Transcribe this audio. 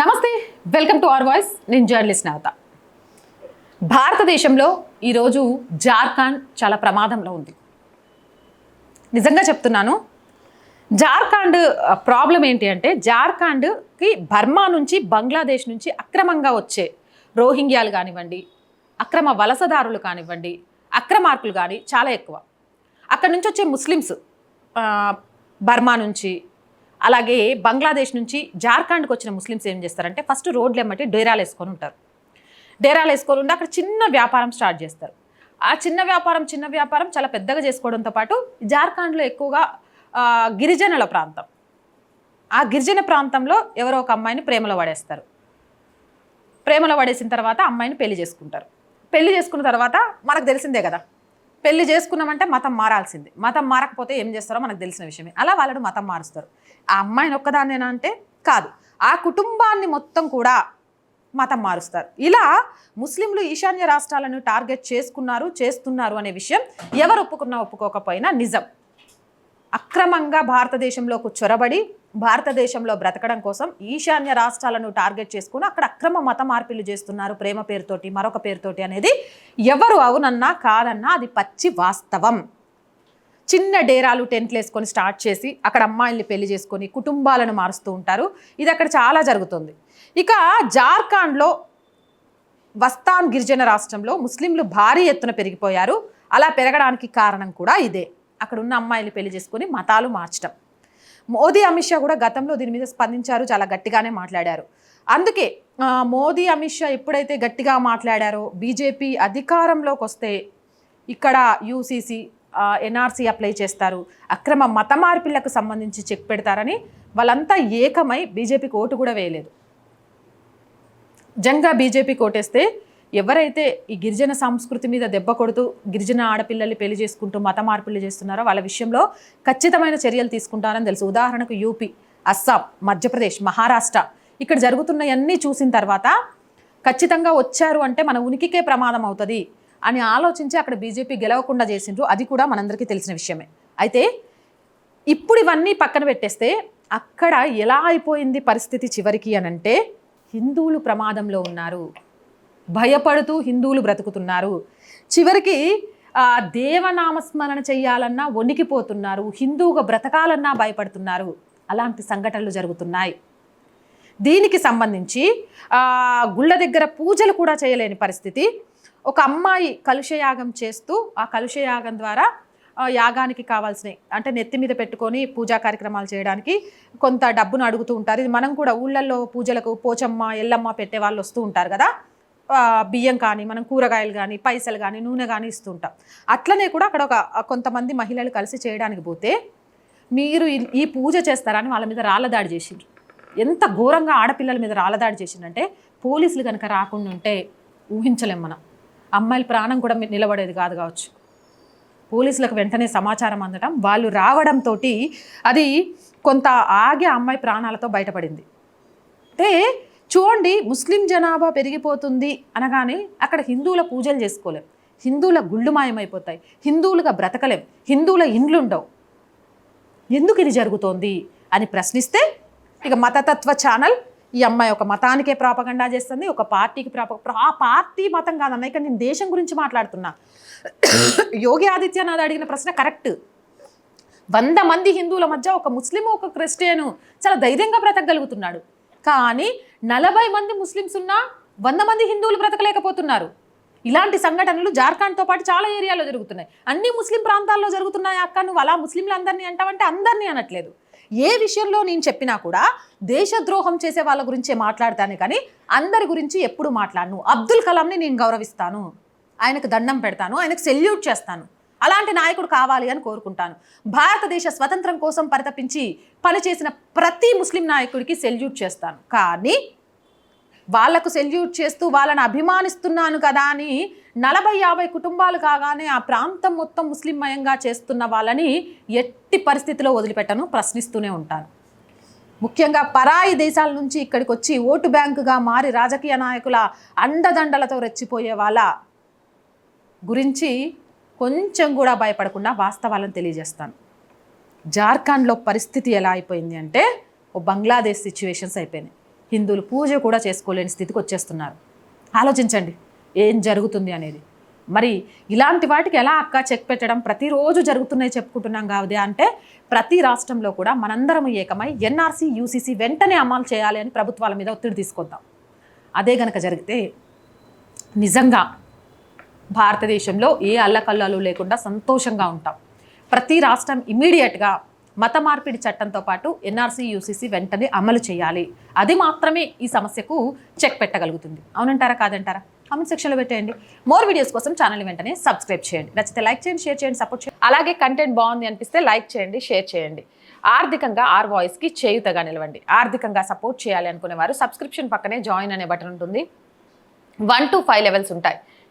Namaste welcome to our voice. నేను journalist Navata. భారతదేశంలో ఈరోజు జార్ఖండ్ చాలా ప్రమాదంలో ఉంది. నిజంగా చెప్తున్నాను జార్ఖండ్ ప్రాబ్లం ఏంటి అంటే జార్ఖండ్కి బర్మా నుంచి బంగ్లాదేశ్ నుంచి అక్రమంగా వచ్చే రోహింగ్యాలు కానివ్వండి అక్రమ వలసదారులు కానివ్వండి అక్రమార్కులు కానీ చాలా ఎక్కువ. అక్కడ నుంచి వచ్చే ముస్లిమ్స్ బర్మా నుంచి అలాగే బంగ్లాదేశ్ నుంచి జార్ఖండ్కి వచ్చిన ముస్లిమ్స్ ఏం చేస్తారంటే ఫస్ట్ రోడ్లు ఎమ్మటి డేరాలు వేసుకొని ఉంటారు. డేరాలు వేసుకొని ఉండి అక్కడ చిన్న వ్యాపారం స్టార్ట్ చేస్తారు. ఆ చిన్న వ్యాపారం చిన్న వ్యాపారం చాలా పెద్దగా చేసుకోవడంతో పాటు జార్ఖండ్లో ఎక్కువగా గిరిజనుల ప్రాంతం. ఆ గిరిజన ప్రాంతంలో ఎవరో ఒక అమ్మాయిని ప్రేమలో పడేస్తారు. ప్రేమలో పడేసిన తర్వాత అమ్మాయిని పెళ్ళి చేసుకుంటారు. పెళ్ళి చేసుకున్న తర్వాత మనకు తెలిసిందే కదా పెళ్ళి చేసుకున్నామంటే మతం మారాల్సింది. మతం మారకపోతే ఏం చేస్తారో మనకు తెలిసిన విషయమే. అలా వాళ్ళను మతం మారుస్తారు. ఆ అమ్మాయిని ఒక్కదాన్నేనా అంటే కాదు. ఆ కుటుంబాన్ని మొత్తం కూడా మతం మారుస్తారు. ఇలా ముస్లింలు ఈశాన్య రాష్ట్రాలను టార్గెట్ చేసుకున్నారు చేస్తున్నారు అనే విషయం ఎవరు ఒప్పుకున్నా ఒప్పుకోకపోయినా నిజం. అక్రమంగా భారతదేశంలోకి చొరబడి భారతదేశంలో బ్రతకడం కోసం ఈశాన్య రాష్ట్రాలను టార్గెట్ చేసుకుని అక్కడ అక్రమ మత మార్పిలు చేస్తున్నారు ప్రేమ పేరుతోటి మరొక పేరుతోటి అనేది ఎవరు అవునన్నా కాదన్నా అది పచ్చి వాస్తవం. చిన్న డేరాలు టెంట్లు వేసుకొని స్టార్ట్ చేసి అక్కడ అమ్మాయిల్ని పెళ్ళి చేసుకొని కుటుంబాలను మారుస్తూ ఉంటారు. ఇది అక్కడ చాలా జరుగుతుంది. ఇక జార్ఖండ్లో వస్తాన్ గిరిజన రాష్ట్రంలో ముస్లింలు భారీ ఎత్తున పెరిగిపోయారు. అలా పెరగడానికి కారణం కూడా ఇదే. అక్కడ ఉన్న అమ్మాయిలు పెళ్ళి చేసుకొని మతాలు మార్చడం మోదీ అమిత్ షా కూడా గతంలో దీని మీద స్పందించారు చాలా గట్టిగానే మాట్లాడారు. అందుకే మోదీ అమిత్ షా ఎప్పుడైతే గట్టిగా మాట్లాడారో బీజేపీ అధికారంలోకి వస్తే ఇక్కడ యూసీసీ ఎన్ఆర్సీ అప్లై చేస్తారు. అక్రమ మత మార్పిళ్ళకు సంబంధించి చెక్ పెడతారని వాళ్ళంతా ఏకమై బీజేపీకి ఓటు కూడా వేయలేదు. జంగా బీజేపీ ఓటేస్తే ఎవరైతే ఈ గిరిజన సంస్కృతి మీద దెబ్బ కొడుతూ గిరిజన ఆడపిల్లల్ని పెళ్ళి చేసుకుంటూ మత మార్పులు చేస్తున్నారో వాళ్ళ విషయంలో ఖచ్చితమైన చర్యలు తీసుకుంటారని తెలుసు. ఉదాహరణకు యూపీ అస్సాం మధ్యప్రదేశ్ మహారాష్ట్ర ఇక్కడ జరుగుతున్నవన్నీ చూసిన తర్వాత ఖచ్చితంగా వచ్చారు అంటే మన ఉనికికే ప్రమాదం అవుతుంది అని ఆలోచించి అక్కడ బీజేపీ గెలవకుండా చేసిండ్రు. అది కూడా మనందరికీ తెలిసిన విషయమే. అయితే ఇప్పుడు ఇవన్నీ పక్కన పెట్టేస్తే అక్కడ ఎలా అయిపోయింది పరిస్థితి చివరికి అని అంటే హిందువులు ప్రమాదంలో ఉన్నారు. భయపడుతూ హిందువులు బ్రతుకుతున్నారు. చివరికి దేవనామస్మరణ చేయాలన్నా వణికిపోతున్నారు. హిందువుగా బ్రతకాలన్నా భయపడుతున్నారు. అలాంటి సంఘటనలు జరుగుతున్నాయి. దీనికి సంబంధించి గుళ్ళ దగ్గర పూజలు కూడా చేయలేని పరిస్థితి. ఒక అమ్మాయి కలుషయాగం చేస్తూ ఆ కలుషయాగం ద్వారా ఆ, యాగానికి కావాల్సినవి అంటే నెత్తి మీద పెట్టుకొని పూజా కార్యక్రమాలు చేయడానికి కొంత డబ్బును అడుగుతూ ఉంటారు. ఇది మనం కూడా ఊళ్ళల్లో పూజలకు పోచమ్మ ఎల్లమ్మ పెట్టే వాళ్ళు వస్తూ ఉంటారు కదా. బియ్యం కానీ మనం కూరగాయలు కానీ పైసలు కానీ నూనె కానీ ఇస్తుంటాం. అట్లనే కూడా అక్కడ ఒక కొంతమంది మహిళలు కలిసి చేయడానికి పోతే మీరు ఈ- ఈ పూజ చేస్తారని వాళ్ళ మీద రాళ్ళదాడి చేసిండ్రు. ఎంత ఘోరంగా ఆడపిల్లల మీద రాళ్ళదాడి చేసిందంటే పోలీసులు కనుక రాకుండా ఉంటే ఊహించలేం మనం. అమ్మాయిల ప్రాణం కూడా నిలబడేది కాదు కావచ్చు. పోలీసులకు వెంటనే సమాచారం అందడం వాళ్ళు రావడంతో అది కొంత ఆగే అమ్మాయి ప్రాణాలతో బయటపడింది. అంటే చూడండి ముస్లిం జనాభా పెరిగిపోతుంది అనగానే అక్కడ హిందువుల పూజలు చేసుకోలేం. హిందువుల గుళ్ళు మాయమైపోతాయి హిందువులుగా బ్రతకలేం. హిందువుల ఇండ్లుండవు. ఎందుకు ఇది జరుగుతోంది అని ప్రశ్నిస్తే ఇక మతతత్వ ఛానల్ ఈ అమ్మాయి ఒక మతానికే ప్రాపగండా చేస్తుంది ఒక పార్టీకి ప్రాప ఆ పార్టీ మతం కాదన్న ఇక్కడ నేను దేశం గురించి మాట్లాడుతున్నా. యోగి ఆదిత్యనాథ్ అడిగిన ప్రశ్న కరెక్ట్. వంద మంది హిందువుల మధ్య ఒక ముస్లిం ఒక క్రిస్టియను చాలా ధైర్యంగా బ్రతకగలుగుతున్నాడు. కానీ నలభై మంది ముస్లిమ్స్ ఉన్నా వంద మంది హిందువులు బ్రతకలేకపోతున్నారు. ఇలాంటి సంఘటనలు జార్ఖండ్తో పాటు చాలా ఏరియాలో జరుగుతున్నాయి. అన్ని ముస్లిం ప్రాంతాల్లో జరుగుతున్నాయి అక్క? నువ్వు అలా ముస్లింలు అందరినీ అంటావంటే అందరినీ అనట్లేదు. ఏ విషయంలో నేను చెప్పినా కూడా దేశద్రోహం చేసే వాళ్ళ గురించే మాట్లాడతానే కానీ అందరి గురించి ఎప్పుడు మాట్లాడను. అబ్దుల్ కలాంని నేను గౌరవిస్తాను. ఆయనకు దండం పెడతాను. ఆయనకు సెల్యూట్ చేస్తాను. అలాంటి నాయకుడు కావాలి అని కోరుకుంటాను. భారతదేశ స్వతంత్రం కోసం పరితపించి పనిచేసిన ప్రతి ముస్లిం నాయకుడికి సెల్యూట్ చేస్తాను. కానీ వాళ్ళకు సెల్యూట్ చేస్తూ వాళ్ళని అభిమానిస్తున్నాను కదా అని నలభై యాభై కుటుంబాలు కాగానే ఆ ప్రాంతం మొత్తం ముస్లింమయంగా చేస్తున్న వాళ్ళని ఎట్టి పరిస్థితిలో వదిలిపెట్టను ప్రశ్నిస్తూనే ఉంటాను. ముఖ్యంగా పరాయి దేశాల నుంచి ఇక్కడికి వచ్చి ఓటు బ్యాంకుగా మారి రాజకీయ నాయకుల అండదండలతో రెచ్చిపోయే వాళ్ళ గురించి కొంచెం కూడా భయపడకుండా వాస్తవాలను తెలియజేస్తాను. జార్ఖండ్లో పరిస్థితి ఎలా అయిపోయింది అంటే ఓ బంగ్లాదేశ్ సిచ్యువేషన్స్ అయిపోయినాయి. హిందువులు పూజ కూడా చేసుకోలేని స్థితికి వచ్చేస్తున్నారు. ఆలోచించండి ఏం జరుగుతుంది అనేది. మరి ఇలాంటి వాటికి ఎలా అక్క చెక్ పెట్టడం? ప్రతిరోజు జరుగుతున్నాయి చెప్పుకుంటున్నాం కావదే అంటే ప్రతి రాష్ట్రంలో కూడా మనందరం ఏకమై ఎన్ఆర్సీ యూసీసీ వెంటనే అమలు చేయాలి అని ప్రభుత్వాల మీద ఒత్తిడి తీసుకొద్దాం. అదే గనక జరిగితే నిజంగా భారతదేశంలో ఏ అల్లకల్లాలు లేకుండా సంతోషంగా ఉంటాం. ప్రతి రాష్ట్రం ఇమీడియట్గా మత మార్పిడి చట్టంతో పాటు ఎన్ఆర్సీ యూసీసీ వెంటనే అమలు చేయాలి. అది మాత్రమే ఈ సమస్యకు చెక్ పెట్టగలుగుతుంది. అవునంటారా కాదంటారా? కామెంట్ సెక్షన్లో పెట్టేయండి. మోర్ వీడియోస్ కోసం ఛానల్ వెంటనే సబ్స్క్రైబ్ చేయండి. నచ్చితే లైక్ చేయండి షేర్ చేయండి సపోర్ట్ చేయండి. అలాగే కంటెంట్ బాగుంది అనిపిస్తే లైక్ చేయండి షేర్ చేయండి. ఆర్థికంగా ఆర్ వాయిస్కి చేయుతగా నిలవండి. ఆర్థికంగా సపోర్ట్ చేయాలి అనుకునే వారు సబ్స్క్రిప్షన్ పక్కనే జాయిన్ అనే బటన్ ఉంటుంది. వన్ టు ఫైవ్ లెవెల్స్ ఉంటాయి.